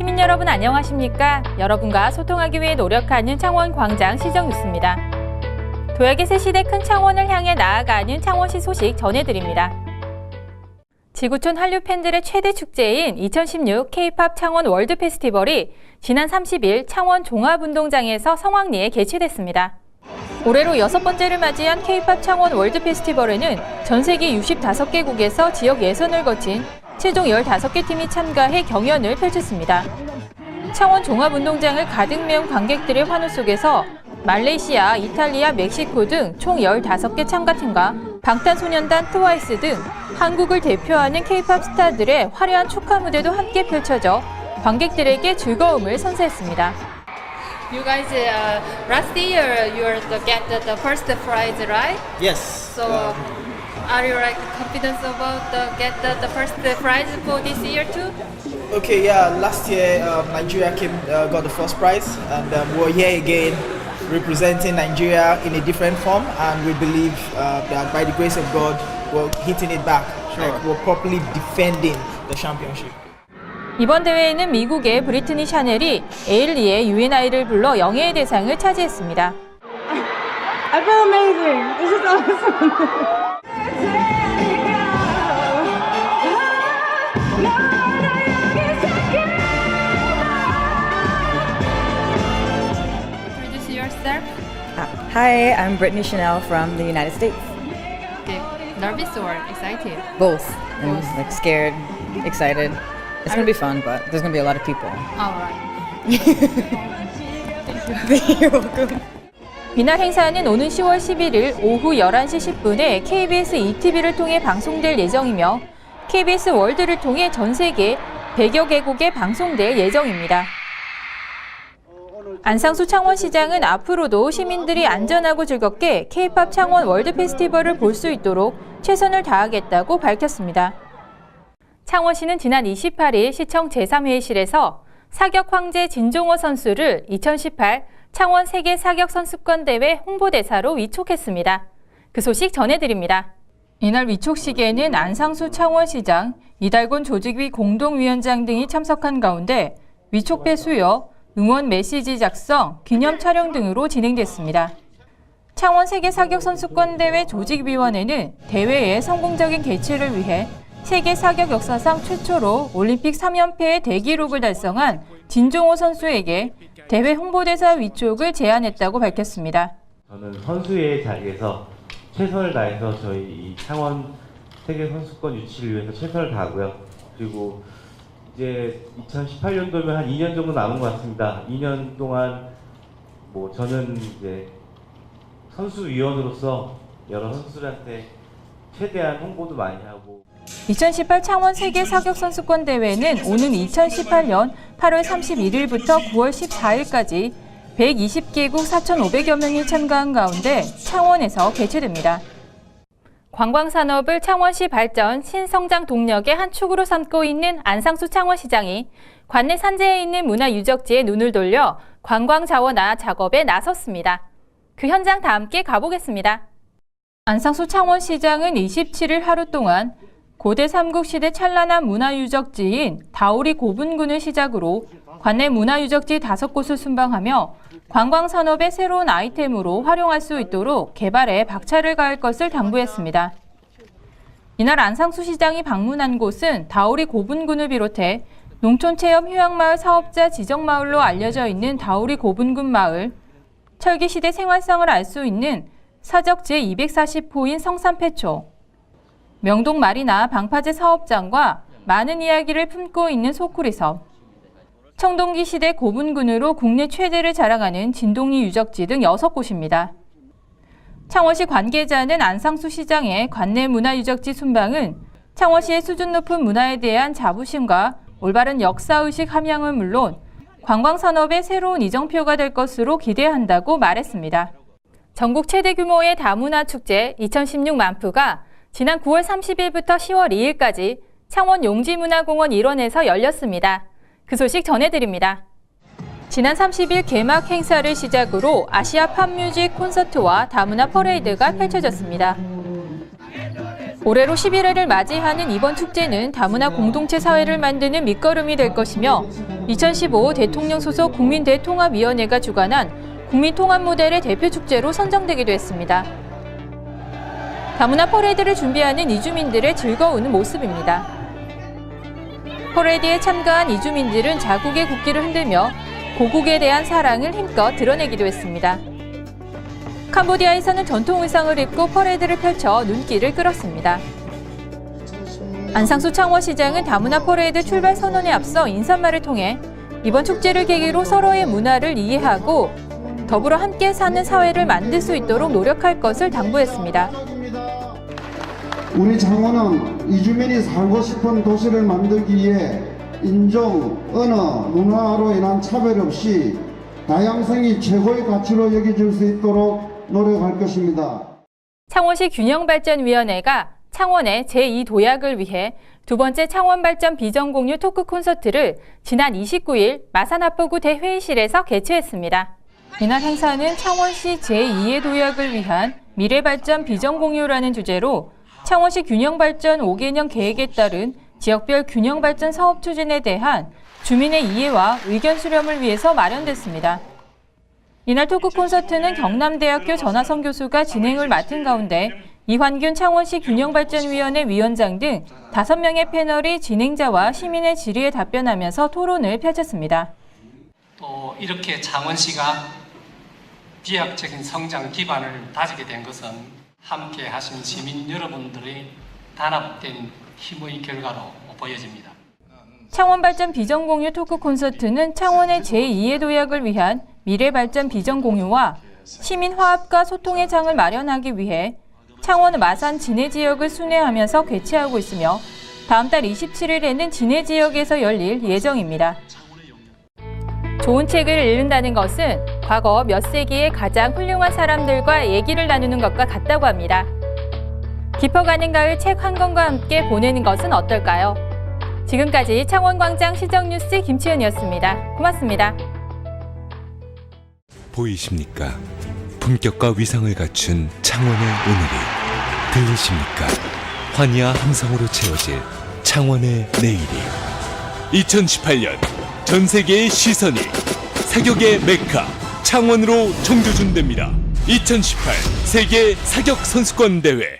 시민 여러분 안녕하십니까? 여러분과 소통하기 위해 노력하는 창원 광장 시정 뉴스입니다. 도약의 새 시대 큰 창원을 향해 나아가는 창원시 소식 전해드립니다. 지구촌 한류 팬들의 최대 축제인 2016 K-팝 창원 월드 페스티벌이 지난 30일 창원 종합운동장에서 성황리에 개최됐습니다. 올해로 여섯 번째를 맞이한 K-팝 창원 월드 페스티벌에는 전 세계 65개국에서 지역 예선을 거친 최종 15개 팀이 참가해 경연을 펼쳤습니다. 창원 종합운동장을 가득 메운 관객들의 환호 속에서 말레이시아, 이탈리아, 멕시코 등 총 15개 참가팀과 방탄소년단 트와이스 등 한국을 대표하는 K-팝 스타들의 화려한 축하 무대도 함께 펼쳐져 관객들에게 즐거움을 선사했습니다. You guys, uh, last year you were the get the, the first prize, right? Yes. So, are you like confident about the get the, the first prize for this year too? Okay, yeah. Last year, um, Nigeria came uh, got the first prize, and um, we're here again, representing Nigeria in a different form. And we believe uh, that by the grace of God, we're hitting it back. Like we're properly defending the championship. 이번 대회에는 미국의 브리트니 샤넬이 에일리의 UNI를 불러 영예의 대상을 차지했습니다. I feel amazing. This is awesome. Hi, I'm Brittany Chanel from the United States. Okay. Nervous or excited? Both. I'm Both. like scared, excited. It's gonna be fun, but there's gonna be a lot of people. All right. You're welcome. 이날 행사는 오는 10월 11일 오후 11시 10분에 KBS ETV를 통해 방송될 예정이며 KBS 월드를 통해 전 세계 100여 개국에 방송될 예정입니다. 안상수 창원시장은 앞으로도 시민들이 안전하고 즐겁게 K-팝 창원 월드 페스티벌을 볼 수 있도록 최선을 다하겠다고 밝혔습니다. 창원시는 지난 28일 시청 제3회의실에서 사격 황제 진종호 선수를 2018 창원 세계 사격 선수권 대회 홍보대사로 위촉했습니다. 그 소식 전해드립니다. 이날 위촉식에는 안상수 창원시장, 이달곤 조직위 공동위원장 등이 참석한 가운데 위촉배 수여, 응원 메시지 작성, 기념 촬영 등으로 진행됐습니다. 창원 세계 사격 선수권 대회 조직위원회는 대회의 성공적인 개최를 위해 세계 사격 역사상 최초로 올림픽 3연패의 대기록을 달성한 진종호 선수에게 대회 홍보대사 위촉을 제안했다고 밝혔습니다. 저는 선수의 자리에서 최선을 다해서 저희 이 창원 세계 선수권 유치를 위해서 최선을 다하고요. 그리고 이제 2018년도면 한 2년 정도 남은 것 같습니다. 2년 동안 뭐 저는 이제 선수위원으로서 여러 선수들한테 최대한 홍보도 많이 하고 2018 창원 세계 사격 선수권 대회는 오는 2018년 8월 31일부터 9월 14일까지 120개국 4,500여 명이 참가한 가운데 창원에서 개최됩니다. 관광산업을 창원시 발전 신성장 동력의 한 축으로 삼고 있는 안상수 창원시장이 관내 산재에 있는 문화유적지에 눈을 돌려 관광 자원화 작업에 나섰습니다. 그 현장 다 함께 가보겠습니다. 안상수 창원시장은 27일 하루 동안 고대 삼국시대 찬란한 문화유적지인 다오리 고분군을 시작으로 관내 문화유적지 다섯 곳을 순방하며 관광산업의 새로운 아이템으로 활용할 수 있도록 개발에 박차를 가할 것을 당부했습니다. 이날 안상수 시장이 방문한 곳은 다오리 고분군을 비롯해 농촌체험 휴양마을 사업자 지정마을로 알려져 있는 다오리 고분군 마을, 철기시대 생활상을 알 수 있는 사적 제240호인 성산패초, 명동 마리나 방파제 사업장과 많은 이야기를 품고 있는 소쿠리섬, 청동기 시대 고분군으로 국내 최대를 자랑하는 진동리 유적지 등 6곳입니다. 창원시 관계자는 안상수 시장의 관내 문화유적지 순방은 창원시의 수준 높은 문화에 대한 자부심과 올바른 역사의식 함양은 물론 관광산업의 새로운 이정표가 될 것으로 기대한다고 말했습니다. 전국 최대 규모의 다문화 축제 2016 만프가 지난 9월 30일부터 10월 2일까지 창원 용지문화공원 일원에서 열렸습니다. 그 소식 전해드립니다. 지난 30일 개막 행사를 시작으로 아시아 팝뮤직 콘서트와 다문화 퍼레이드가 펼쳐졌습니다. 올해로 11회를 맞이하는 이번 축제는 다문화 공동체 사회를 만드는 밑거름이 될 것이며 2015 대통령 소속 국민대통합위원회가 주관한 국민통합 모델의 대표 축제로 선정되기도 했습니다. 다문화 퍼레이드를 준비하는 이주민들의 즐거운 모습입니다. 퍼레이드에 참가한 이주민들은 자국의 국기를 흔들며 고국에 대한 사랑을 힘껏 드러내기도 했습니다. 캄보디아에서는 전통 의상을 입고 퍼레이드를 펼쳐 눈길을 끌었습니다. 안상수 창원시장은 다문화 퍼레이드 출발 선언에 앞서 인사말을 통해 이번 축제를 계기로 서로의 문화를 이해하고 더불어 함께 사는 사회를 만들 수 있도록 노력할 것을 당부했습니다. 우리 창원은 이주민이 살고 싶은 도시를 만들기 위해 인종, 언어, 문화로 인한 차별 없이 다양성이 최고의 가치로 여겨질 수 있도록 노력할 것입니다. 창원시 균형발전위원회가 창원의 제2도약을 위해 두 번째 창원발전 비전 공유 토크 콘서트를 지난 29일 마산합부구 대회의실에서 개최했습니다. 이날 행사는 창원시 제2의 도약을 위한 미래발전 비전 공유라는 주제로 창원시 균형발전 5개년 계획에 따른 지역별 균형발전 사업 추진에 대한 주민의 이해와 의견 수렴을 위해서 마련됐습니다. 이날 토크 콘서트는 경남대학교 전하성 교수가 진행을 맡은 가운데 이환균 창원시 균형발전위원회 위원장 등 5명의 패널이 진행자와 시민의 질의에 답변하면서 토론을 펼쳤습니다. 또 이렇게 창원시가 비약적인 성장 기반을 다지게 된 것은 함께 하신 시민 여러분들의 단합된 힘의 결과로 보여집니다. 창원발전 비전공유 토크 콘서트는 창원의 제2의 도약을 위한 미래발전 비전 공유와 시민 화합과 소통의 장을 마련하기 위해 창원 마산 진해 지역을 순회하면서 개최하고 있으며 다음 달 27일에는 진해 지역에서 열릴 예정입니다. 좋은 책을 읽는다는 것은 과거 몇 세기의 가장 훌륭한 사람들과 얘기를 나누는 것과 같다고 합니다. 깊어가는 가을 책 한 권과 함께 보내는 것은 어떨까요? 지금까지 창원광장 시정뉴스 김치은이었습니다. 고맙습니다. 보이십니까? 품격과 위상을 갖춘 창원의 오늘이 들리십니까? 환희와 함성으로 채워질 창원의 내일이 2018년 전 세계의 시선이 사격의 메카 창원으로 정조준됩니다. 2018 세계 사격 선수권 대회